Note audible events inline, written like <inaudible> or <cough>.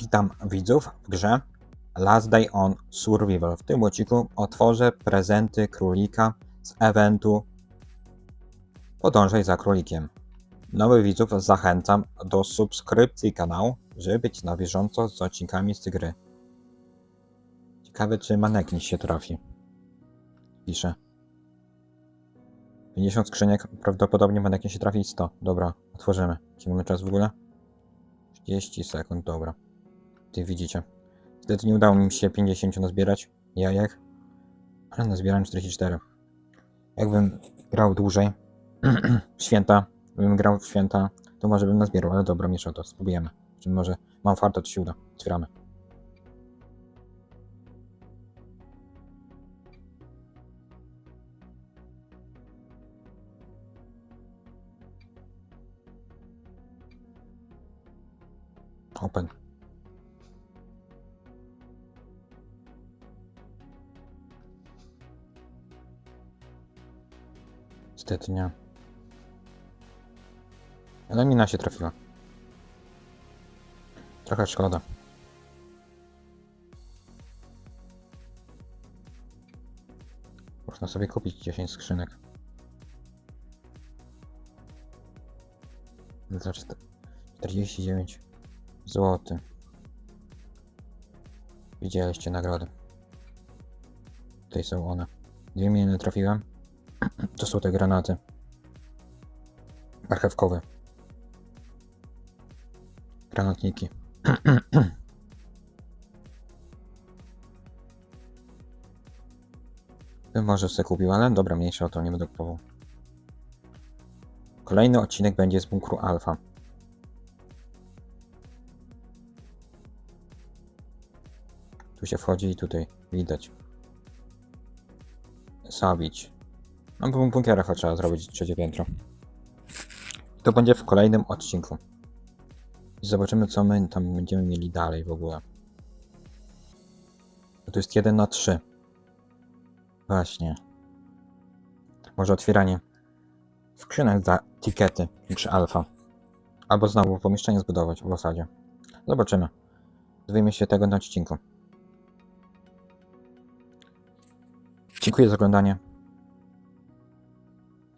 Witam widzów w grze Last Day on Survival. W tym odcinku otworzę prezenty królika z eventu Podążaj za królikiem. Nowych widzów zachęcam do subskrypcji kanału, żeby być na bieżąco z odcinkami z tej gry. Ciekawe, czy manekin się trafi. Pisze. 50 skrzyniek, prawdopodobnie manekin się trafi 100. Dobra, otworzymy. Jaki mamy czas w ogóle? 30 sekund, dobra. Ty widzicie. Niestety nie udało mi się 50 nazbierać jajek, ale nazbierałem 44. Jakbym grał dłużej, <clears throat> święta, bym grał w święta, to może bym nazbierał, ale dobra, mieszał to, spróbujemy. Czy może mam farta, to się uda. Otwieramy. Open. Niestety nie. Ale mina się trafiła. Trochę szkoda. Można sobie kupić 10 skrzynek. Za czter- 49 zł. Widzieliście nagrody. Tutaj są one. Dwie miny trafiłem. To są te granaty. Marchewkowe. Granatniki. <clears throat> Może sobie kupił, ale dobra, mniejsza o to, nie będę kupował. Kolejny odcinek będzie z bunkru Alfa. Tu się wchodzi i tutaj widać. Sabić. No bo bunkiera trzeba zrobić trzecie piętro. To będzie w kolejnym odcinku. Zobaczymy co my tam będziemy mieli dalej w ogóle. To jest 1 na 3. Właśnie. Może otwieranie skrzynek za tikety przy alfa. Albo znowu pomieszczenie zbudować w osadzie. Zobaczymy. Dowiemy się tego na odcinku. Dziękuję za oglądanie.